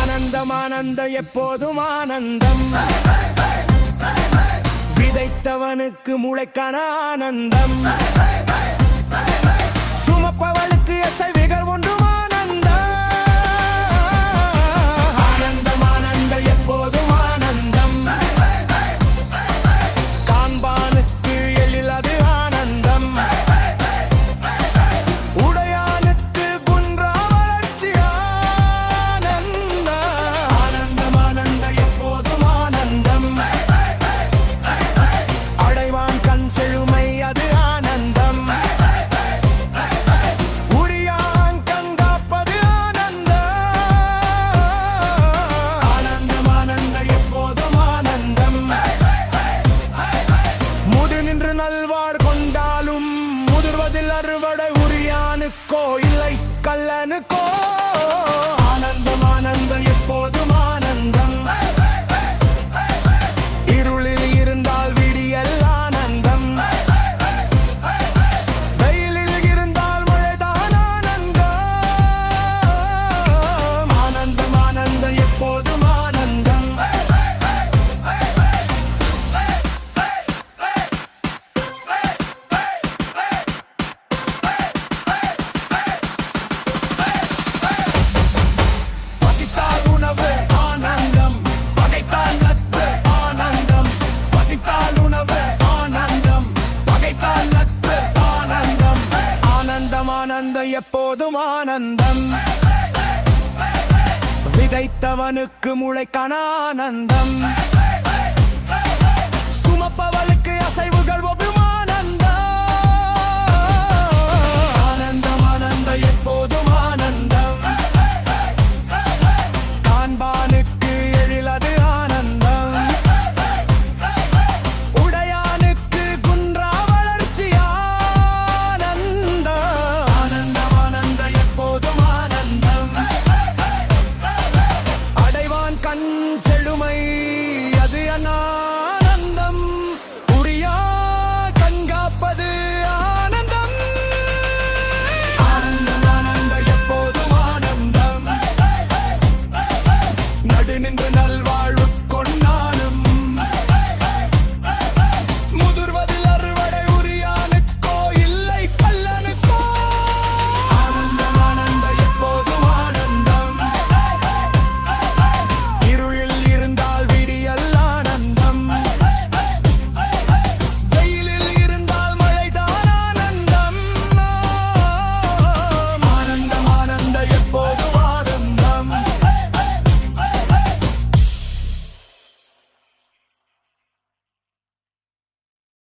ஆனந்தம் ஆனந்தம் எப்போதும் ஆனந்தம். விதைத்தவனுக்கு முளைக்கான ஆனந்தம். சுமப்பவளுக்கு எசை விகர் ஒன்று நல்வாழ் கொண்டாலும் முதிர்வதில் அறுவடை உரியானுக்கோ இல்லை கல்லனுக்கோ ஆனந்தம் எப்போதும் ஆனந்தம். விதைத்தவனுக்கு முளைக்கான ஆனந்தம்.